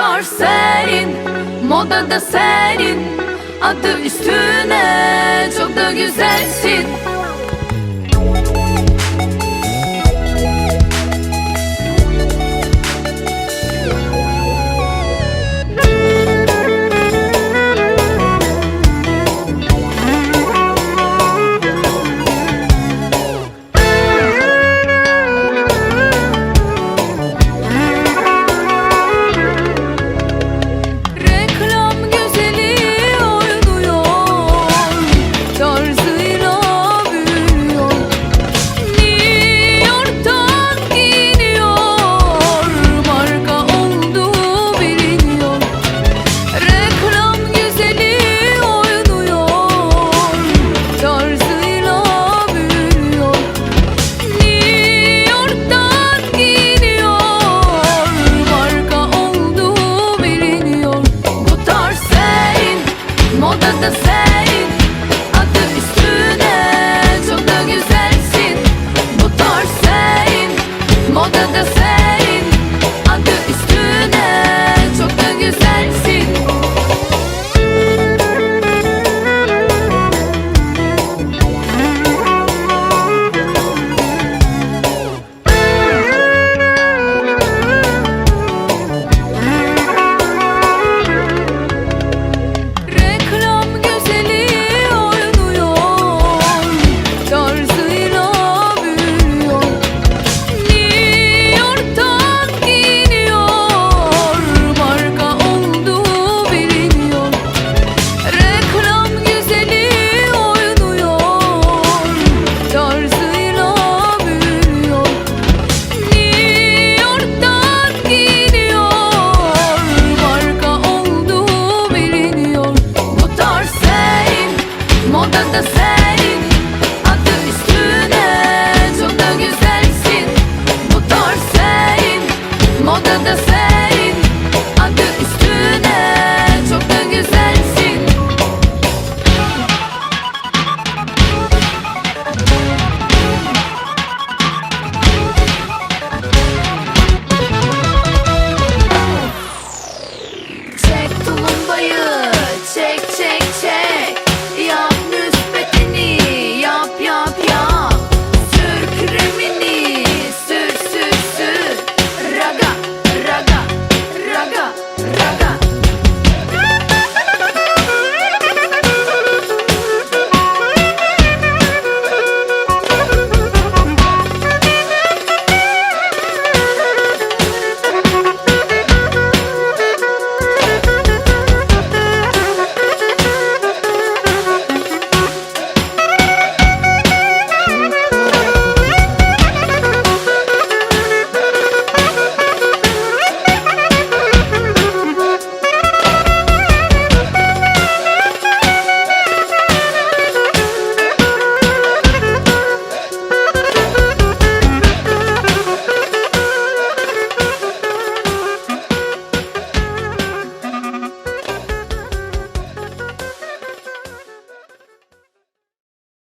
Motor serin, moda da serin. Adı üstüne çok da güzelsin.